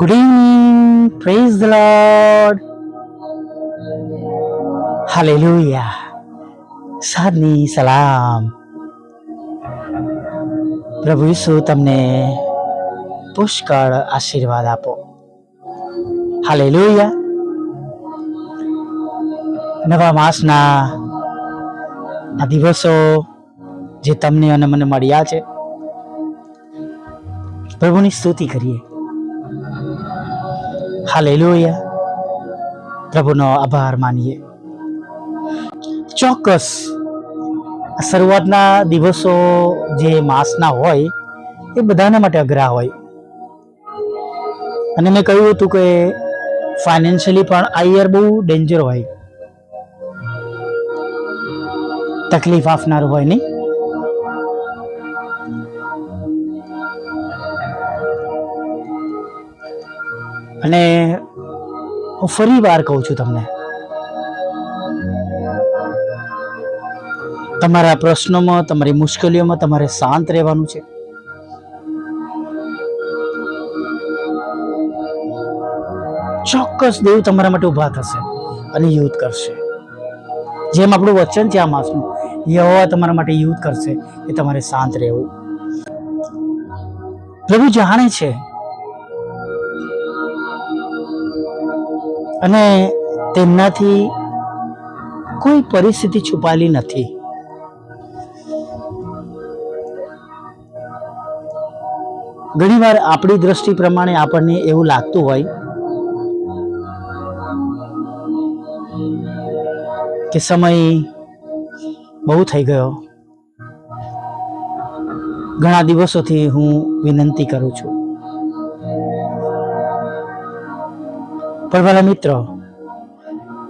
Good evening. Praise the Lord. Hallelujah. સાદની સલામ પ્રભુ ઈસુ તમને પુષ્કળ આશીર્વાદ આપો હાલેલુયા નવા માસના આ દિવસો જે તમને અને મને મળ્યા છે, પ્રભુની સ્તુતિ કરીએ હાલેલુયા પ્રભુનો આભાર માનીએ ચોક્કસ. શરૂઆતના દિવસો જે માસના હોય, એ બધાના માટે અઘરા હોય. અને મેં કહ્યું હતું કે ફાઇનાન્શિયલી પણ આ યર બહુ ડેન્જર હોય. તકલીફ આપનાર હોય નહીં. અને હું ફરી વાર કહું છું તમને. તમારા પ્રશ્નોમાં, તમારી મુશ્કેલીઓમાં તમારે શાંત રહેવાનું છે. ચોક્કસ દેવ તમારા માટે ઊભા થશે અને યુદ્ધ કરશે. જેમ આપણું વચન છે આ માસનું, યહોવા તમારા માટે યુદ્ધ કરશે એ તમારે શાંત રહેવું. પ્રભુ જાણે છે અને તેમનાથી કોઈ પરિસ્થિતિ છુપાયેલી નથી. ઘણીવાર આપણી દ્રષ્ટિ પ્રમાણે આપણને એવું લાગતું હોય કે સમય બહુ થઈ ગયો. ઘણા દિવસોથી હું વિનંતી કરું છું. પણ મારા મિત્રો,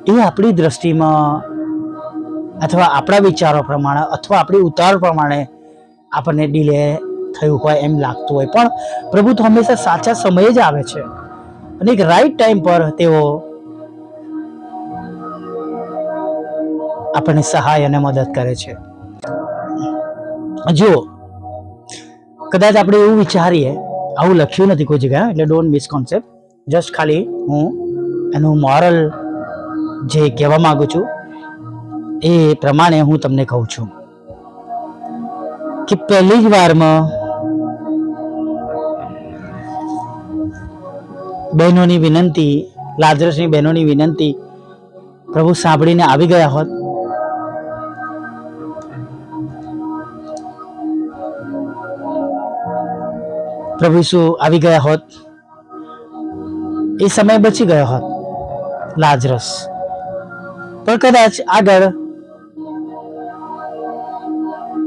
એ આપણી દ્રષ્ટિમાં અથવા આપણા વિચારો પ્રમાણે અથવા આપણી ઉતાર પ્રમાણે આપણને ડીલે થયું હોય એમ લાગતું હોય. પણ પ્રભુ તો હંમેશા સાચા સમયે જ આવે છે. અને એક રાઈટ ટાઈમ પર તેઓ આપણને સહાય અને મદદ કરે છે. જુઓ, કદાચ આપણે એવું વિચારીએ, આવું લખ્યું નથી કોઈ જગ્યાએ, એટલે ડોન્ટ મિસકોન્સેપ્ટ જસ્ટ ખાલી હું એનું મોરલ જે કહેવા માગું છું, એ પ્રમાણે હું તમને કહું છું કે પહેલી જ વારમાં બહેનોની વિનંતી, લાજરસની બહેનોની વિનંતી પ્રભુ સાંભળીને આવી ગયા હોત. પ્રભુ ઈસુ આવી ગયા હોત. એ સમય બચી ગયો હોત. લાજરસ. પણ કદાચ આગળ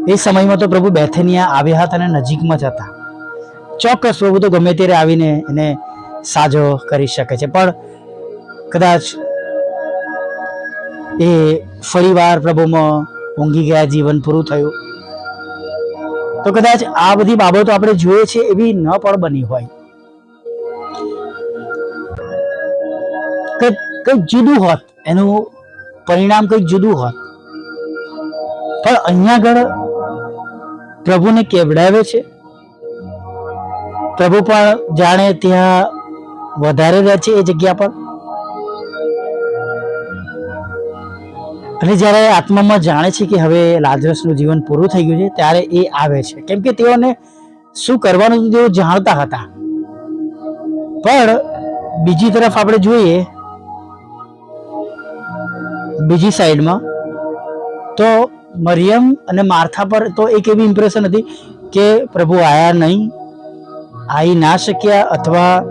એ સમયમાં તો પ્રભુ બેથેનિયા આવ્યા હતા અને નજીકમાં જ હતા. ચોક્કસ પ્રભુ તો ગમે ત્યારે આવીને એને સાજો કરી શકે છે. પણ કદાચ એ ફરીવાર પ્રભુમાં ઊંઘી ગયા, જીવન પૂરું થયું. તો કદાચ આ બધી બાબતો આપણે જોઈએ છે એવી ન પણ બની હોય. કંઈક જુદું હોત, એનું પરિણામ કંઈક જુદું હોત. પણ અહીંયા આગળ પ્રભુને કેવડાવે છે? પ્રભુ પણ જાણે ત્યાં વધારે રહે છે એ જગ્યા પર? અને જ્યારે આત્મામાં જાણે છે કે હવે લાજરસનું જીવન પૂરું થઈ ગયું છે, ત્યારે એ આવે છે. કેમ કે તેઓને શું કરવાનું તેઓ જાણતા હતા. પણ બીજી તરફ આપણે જોઈએ બીજી સાઈડમાં. તો મરિયમ અને માર્થા પર તો એક એવી ઇમ્પ્રેશન હતી કે પ્રભુ આયા નહીં આવી ના શક્યા અથવા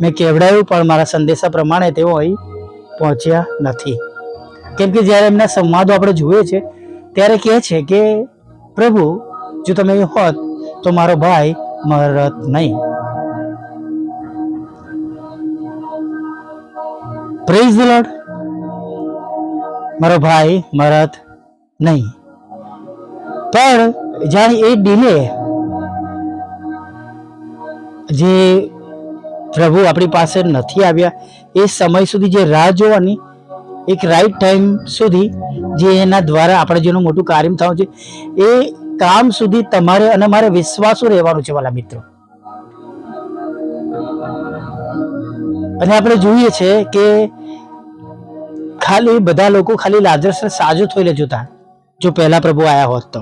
મેં કેવડાવ્યું પણ મારા સંદેશા પ્રમાણે તેઓ અહીં પહોંચ્યા નથી. કેમ કે જ્યારે એમના સંવાદો આપણે જોઈએ છે, ત્યારે કહે છે કે, પ્રભુ, જો તમે હોત, તો મારો ભાઈ મરત નહીં. પ્રેઝ ધ લોર્ડ મારો ભાઈ મરત નહીં. પણ જાણે એ ડીલે જે પ્રભુ આપણી પાસે નથી આવ્યા, એ સમય સુધી જે રાહ જોવાની, એક રાઈટ ટાઈમ સુધી જે એના દ્વારા આપણે જેનું મોટું કાર્ય થવું છે, એ કામ સુધી તમારે અને મારે વિશ્વાસુ રહેવાનું છે વાલા મિત્રો. અને આપણે જોઈએ છે કે ખાલી બધા લોકો ખાલી લાજરસને સાજો થઈને જોતા. જો પહેલા પ્રભુ આવ્યા હોત તો.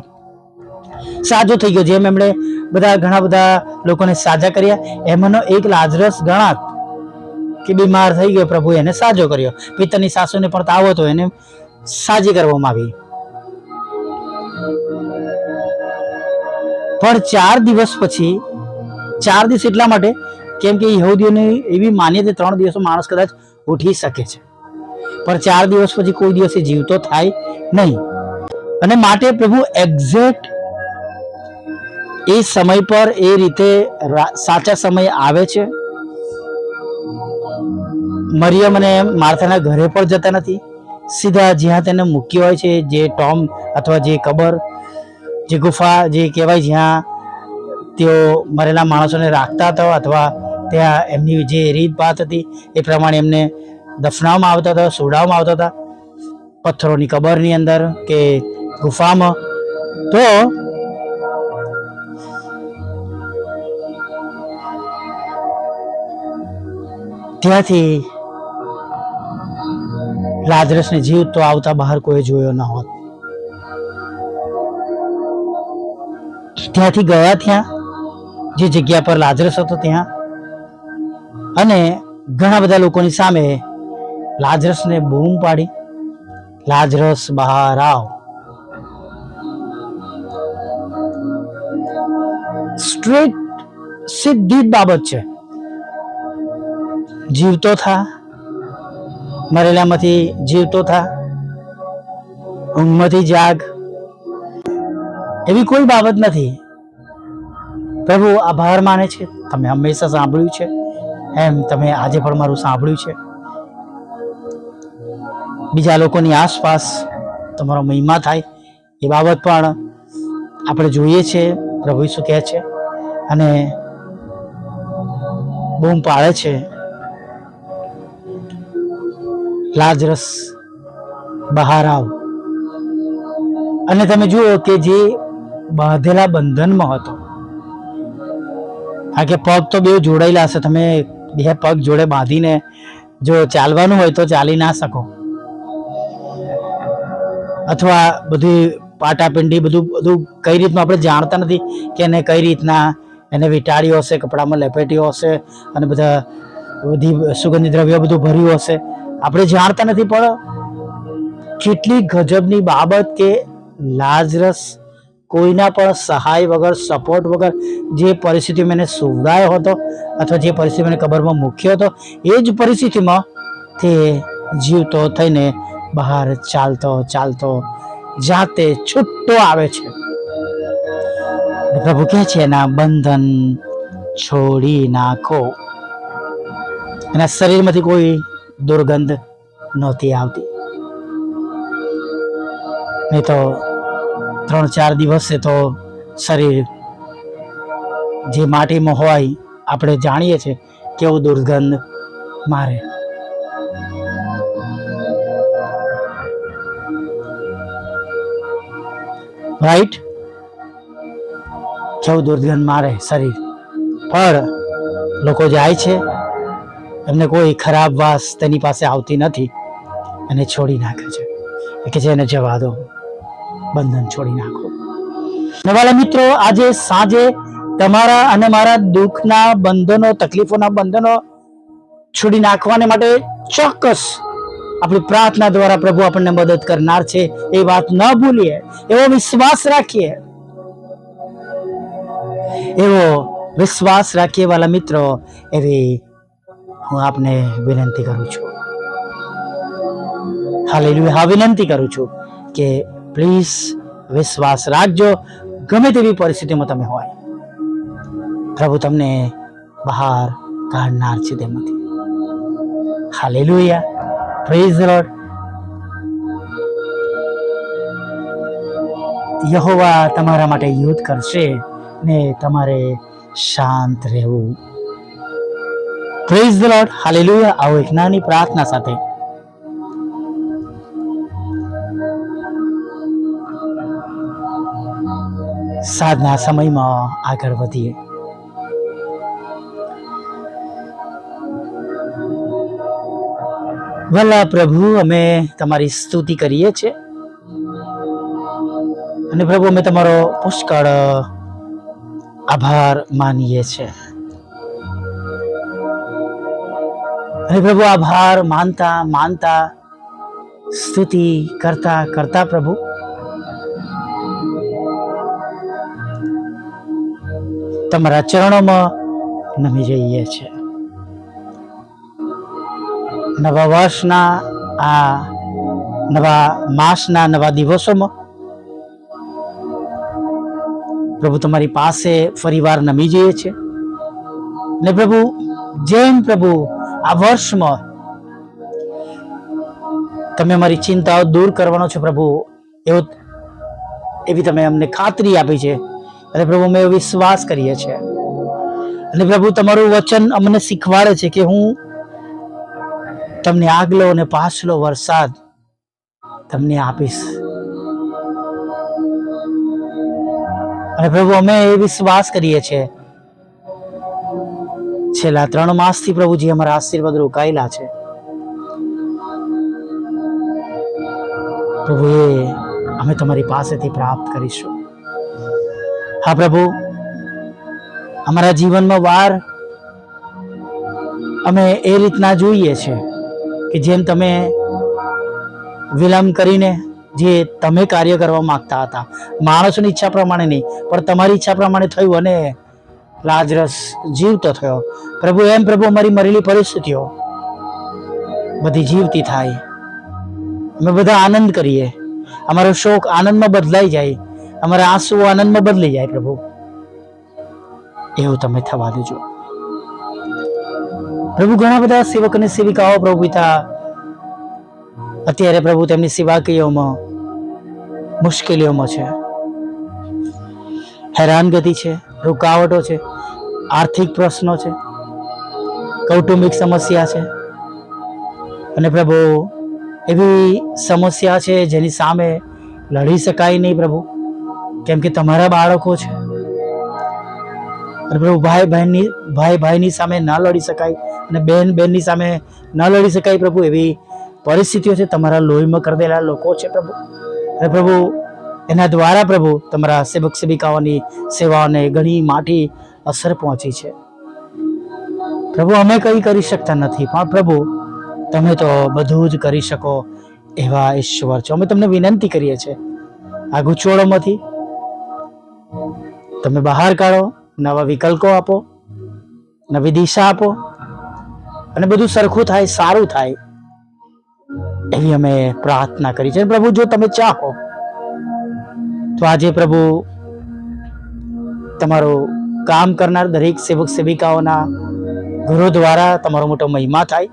સાજો થઈ ગયો, જેમ એમણે બધા ઘણા બધા લોકોને સાજા કર્યા, એમાંનો એક લાજરસ ગણાત કે બીમાર થઈ ગયો પ્રભુ એને સાજો કર્યો. પિતાની સાસુને પણ તાવ હતો, એને સાજી કરવામાં આવી. પણ ચાર દિવસ પછી, ચાર દિવસ એટલા માટે, કેમ કે યહૂદીઓની એવી માન્યતા ત્રણ દિવસો માણસ કદાચ ઉઠી શકે છે. પણ ચાર દિવસ પછી કોઈ દિવસે જીવતો થાય નહીં. અને માટે પ્રભુ એક્ઝેક્ટ એ સમય પર એ રીતે સાચા સમય આવે છે. મરિયમ અને માર્થાના ઘરે પણ જતા નથી. સીધા જ્યાં તેને મૂક્યો હોય છે, જે ટોમ અથવા જે કબર, જે ગુફા જે કહેવાય જ્યાં તેઓ મરેલા માણસોને રાખતા હતા અથવા ત્યાં એમની જે રીતભાત હતી એ પ્રમાણે એમને દફનાવવામાં આવતા હતા, સોડાવવામાં આવતા હતા, પથ્થરોની કબરની અંદર કે ગુફામાં. તો ત્યાંથી લાજરસને જીવતો આવતા બહાર કોઈ જોયો ન હોત. ત્યાંથી ગયા ત્યાં, જે જગ્યા પર લાજરસ હતો ત્યાં, અને ઘણા બધા લોકોની સામે લાજરસને બૂમ પાડી. લાજરસ બહાર આવ સ્ટ્રેટ સીધી બાબત છે. જીવતો થા. મરેલામાંથી જીવતો થા. ઊંઘમાંથી જાગ. એવી કોઈ બાબત નથી. પ્રભુ આભાર માને છે. તમે હંમેશા સાંભળ્યું છે. એમ તમે આજે પણ મારું સાંભળ્યું છે. બીજા લોકોની આસપાસ તમારો મહિમા થાય એ બાબત પણ આપણે જોઈએ છીએ પ્રભુ શું કહે છે અને બૂમ પાડે છે. લાજરસ બહાર આવ અને તમે જુઓ કે જે બાંધેલા બંધનમાં હતો. આ કે પગ તો બે જોડાયેલા હશે, તમે બે પગ જોડે બાંધીને જો ચાલવાનું હોય તો ચાલી ના શકો. અથવા બધી પાટાપિંડી બધું બધું કઈ રીતનું આપણે જાણતા નથી કે એને કઈ રીતના એને વીંટાળ્યો હશે, કપડામાં લપેટ્યો હશે, અને બધા બધી સુગંધી દ્રવ્ય બધું ભર્યું હશે. આપણે જાણતા નથી પણ કેટલી ગજબની બાબત કે લાજરસ કોઈના પણ સહાય વગર સપોર્ટ વગર જે પરિસ્થિતિ મને સુવડાયો હતો અથવા જે પરિસ્થિતિ મને કબરમાં મૂક્યો હતો, એ જ પરિસ્થિતિમાં તે જીવતો થઈને બહાર ચાલતો ચાલતો, જાતે છૂટો આવે છે. પ્રભુ કહે છે, એના બંધન છોડી નાખો. એના શરીરમાંથી કોઈ દુર્ગંધ નહોતી આવતી. નહીં તો ત્રણ ચાર દિવસે તો શરીર જે માટીમાં હોય, આપણે જાણીએ છીએ કેવું દુર્ગંધ મારે. રાઈટ કેવું દુર્ગંધ મારે શરીર? પણ લોકો જાય છે, એમને કોઈ ખરાબ વાસ તેની પાસે આવતી નથી અને છોડી નાખે છે. કે એને જવા દો. બંધન છોડી નાખો. નવાલા મિત્રો, આજે સાંજે તમારા અને મારા દુઃખના બંધનો, તકલીફોના બંધનો છોડી નાખવાને માટે ચોક્કસ આપણી પ્રાર્થના દ્વારા પ્રભુ આપણને મદદ કરનાર છે. એ વાત ન ભૂલીએ, એવો વિશ્વાસ રાખીએ. એવો વિશ્વાસ રાખીએ વાલા મિત્રો, એવી હું આપને વિનંતી કરું છું. હાલેલુયા, હા, વિનંતી કરું છું કે પ્લીઝ વિશ્વાસ રાખજો. ગમે તેવી પરિસ્થિતિમાં તમે હોય. પ્રભુ તમને બહાર કાઢનાર છે તેમાંથી. હાલેલુયા પ્રેઝ લોર્ડ યહોવા તમારા માટે યુદ્ધ કરશે ને તમારે શાંત રહેવું. પ્રેઝ લોર્ડ હાલેલુયા આવો એક નાની પ્રાર્થના સાથે સાધના સમયમાં આગળ વધીએ. ભલા પ્રભુ, અમે તમારી સ્તુતિ કરીએ છીએ. અને પ્રભુ, અમે તમારો પુષ્કળ આભાર માનીએ છીએ. અને પ્રભુ, આભાર માનતા માનતા, સ્તુતિ કરતા કરતા પ્રભુ તમારા ચરણોમાં નમી જઈએ છે નવા વર્ષના આ નવા માસના નવા દિવસોમાં પ્રભુ તમારી પાસે ફરીવાર નમી જઈએ છીએ. ને પ્રભુ, જેમ પ્રભુ આ વર્ષમાં તમે અમારી ચિંતાઓ દૂર કરવાનો છો પ્રભુ, એવો એવી તમે અમને ખાતરી આપી છે. અને પ્રભુ, અમે વિશ્વાસ કરીએ છીએ. અને પ્રભુ, તમારું વચન અમને શીખવાડે છે કે હું તમને આગલો અને પાછલો વરસાદ તમને આપીશ. અને પ્રભુ, અમે એ વિશ્વાસ કરીએ છીએ. છેલ્લા ત્રણ માસથી પ્રભુજી અમારા આશીર્વાદ રોકાયેલા છે. પ્રભુ એ અમે તમારી પાસેથી પ્રાપ્ત કરીશું. હા પ્રભુ, અમારા જીવનમાં વાર અમે એ રીતના જોઈએ છે કે જેમ તમે વિલંબ કરીને જે તમે કાર્ય કરવા માંગતા હતા. માણસોની ઈચ્છા પ્રમાણે નહીં, પણ તમારી ઈચ્છા પ્રમાણે થયું અને લાજરસ જીવતો થયો. પ્રભુ, એમ પ્રભુ, અમારી મરેલી પરિસ્થિતિઓ બધી જીવતી થાય. અમે બધા આનંદ કરીએ. અમારો શોક આનંદમાં બદલાઈ જાય. અમારા આંસુ આનંદમાં બદલી જાય પ્રભુ. એવું તમે થવા દેજો. પ્રભુ ઘણા બધા સેવક અને સેવિકાઓ પ્રભુ પિતા, અત્યારે પ્રભુ તેમની સેવાકીયોમાં મુશ્કેલીઓમાં છે. હેરાનગતિ છે, રૂકાવટો છે, આર્થિક પ્રશ્નો છે, કૌટુંબિક સમસ્યા છે. અને પ્રભુ એવી સમસ્યા છે જેની સામે લડી શકાય નહીં પ્રભુ. કેમ કે તમારા બાળકો છે. પ્રભુ ભાઈ બહેનની, ભાઈ ભાઈની સામે ન લડી શકાય અને બેન બહેનની સામે ન લડી શકાય પ્રભુ, એવી પરિસ્થિતિઓ છે તમારા લોહીમાં કરદેલા લોકો છે પ્રભુ. અને પ્રભુ, એના દ્વારા પ્રભુ તમારા સેવક સેવિકાઓની સેવાઓને ઘણી માઠી અસર પહોંચી છે. પ્રભુ, અમે કંઈ કરી શકતા નથી, પણ પ્રભુ, તમે તો બધું જ કરી શકો એવા ઈશ્વર છો. અમે તમને વિનંતી કરીએ છીએ. આ ગૂંચવણોમાંથી તમે બહાર કાઢો, નવા વિકલ્પો આપો, નવી દિશા આપો. અને બધું સરખું થાય, સારું થાય એવી અમે પ્રાર્થના કરી છે. પ્રભુ, જો તમે ચાહો, તો આજે પ્રભુ તમારું કામ કરનાર દરેક સેવક સેવિકાઓના ગુરુ દ્વારા તમારો મોટો મહિમા થાય.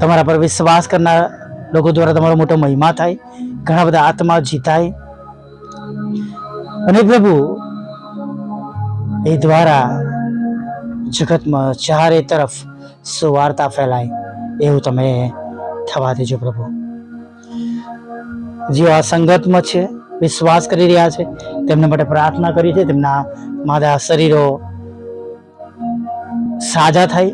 તમારા પર વિશ્વાસ કરનાર લોકો દ્વારા તમારો મોટો મહિમા થાય. ઘણા બધા આત્મા જીતાય. અને પ્રભુ, એ દ્વારા જગતમાં ચારે તરફ સુવાર્તા ફેલાય, એવું તમે થવા દેજો પ્રભુ. જેઓ આ સંગતમાં છે, વિશ્વાસ કરી રહ્યા છે, તેમના માટે પ્રાર્થના કરી છે, તેમના માદા શરીરો સાજા થાય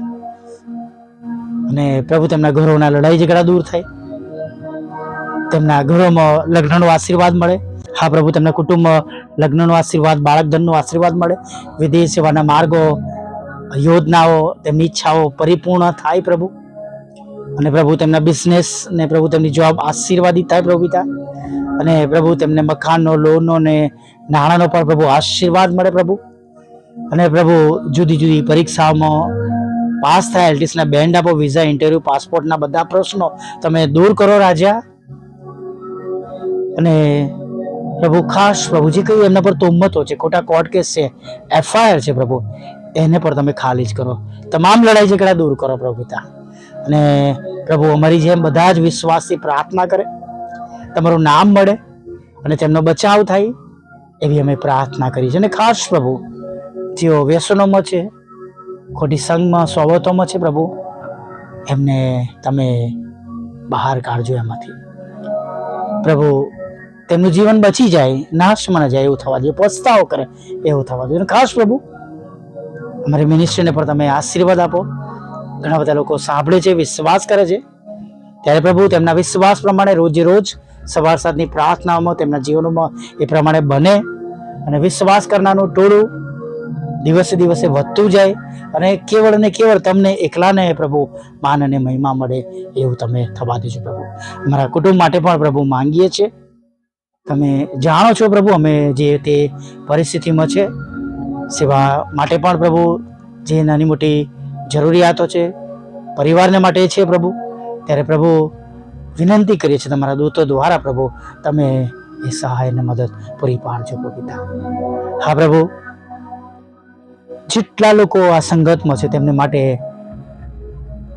અને પ્રભુ તેમના ઘરોના લડાઈ ઝઘડા દૂર થાય. તેમના ઘરોમાં લગ્નનો આશીર્વાદ મળે. હા પ્રભુ, તમને કુટુંબ, લગ્નનો આશીર્વાદ, બાળકધનનો આશીર્વાદ મળે. વિદેશ સેવાના માર્ગો, યોજનાઓ, તેમની ઈચ્છાઓ પરિપૂર્ણ થાય પ્રભુ. અને પ્રભુ, તેમના બિઝનેસ ને પ્રભુ, તેમની જોબ આશીર્વાદિત થાય પ્રભુ પિતા. અને પ્રભુ, તેમને મકાનનો લોનનો ને નાણાંનો પણ પ્રભુ આશીર્વાદ મળે પ્રભુ. અને પ્રભુ, જુદી જુદી પરીક્ષાઓમાં પાસ થાય એલટીસના બેન્ડ આપો વિઝા ઇન્ટરવ્યુ પાસપોર્ટના બધા પ્રશ્નો તમે દૂર કરો રાજા. અને પ્રભુ, ખાસ પ્રભુ જે કઈ એમના પર તોમતો છે, ખોટા કોર્ટ કેસ છે, એફઆઈઆર છે પ્રભુ. એને પણ તમે ખાલી જ કરો. તમામ લડાઈ ઝઘડા દૂર કરો પ્રભુ પિતા. અને પ્રભુ, અમારી જેમ બધા જ વિશ્વાસથી પ્રાર્થના કરે. તમારું નામ મળે અને તેમનો બચાવ થાય એવી અમે પ્રાર્થના કરી છે. અને ખાસ પ્રભુ, જેઓ વ્યસનોમાં છે, ખોટી સંઘમાં સોબતોમાં છે પ્રભુ, એમને તમે બહાર કાઢજો એમાંથી. પ્રભુ તેમનું જીવન બચી જાય, નાશમાં જાય એવું થવા જોઈએ પસ્તાવો કરે એવું થવા જોઈએ ખાસ પ્રભુ, અમારી મિનિસ્ટ્રીને પણ તમે આશીર્વાદ આપો. ઘણા બધા લોકો સાંભળે છે, વિશ્વાસ કરે છે. ત્યારે પ્રભુ, તેમના વિશ્વાસ પ્રમાણે રોજે રોજ સવાર સાંજની પ્રાર્થનાઓમાં, તેમના જીવનોમાં એ પ્રમાણે બને. અને વિશ્વાસ કરનારનું ટોળું દિવસે દિવસે વધતું જાય અને કેવળ ને કેવળ તમને એકલાને પ્રભુ માન અને મહિમા મળે એવું તમે થવા દેજો પ્રભુ. અમારા કુટુંબ માટે પણ પ્રભુ માંગીએ છીએ. તમે જાણો છો પ્રભુ, અમે જે તે પરિસ્થિતિમાં છે, સેવા માટે પણ પ્રભુ, જે નાની મોટી જરૂરિયાતો છે, પરિવારને માટે છે પ્રભુ, ત્યારે પ્રભુ વિનંતી કરીએ છીએ તમારા દૂતો દ્વારા પ્રભુ, તમે એ સહાય અને મદદ પૂરી પાડજો પિતા હા પ્રભુ, જેટલા લોકો આ સંગતમાં છે, તેમને માટે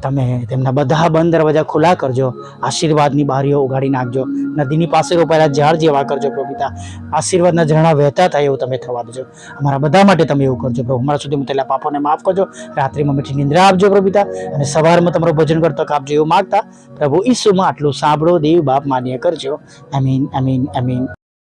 તમે તેમના બધા બંધ દરવાજા ખુલ્લા કરજો, આશીર્વાદની બારીઓ ઉગાડી નાખજો, નદીની પાસે રોપાયેલા ઝાડ જેવા કરજો પ્રભુ આશીર્વાદના ઝરણા વહેતા થાય એવું તમે થવા દેજો. અમારા બધા માટે તમે એવું કરજો પ્રભુ. અમારા સુધી મુતેલા પાપોને માફ કરજો. રાત્રિમાં મીઠી નિંદ્રા આપજો પ્રભુ અને સવારમાં તમારું ભજન કરતો આપજો એવું માગતા પ્રભુ ઈસુમાં આટલું સાંભળો, દેવ બાપ માન્ય કરજો. આમીન આમીન આમીન.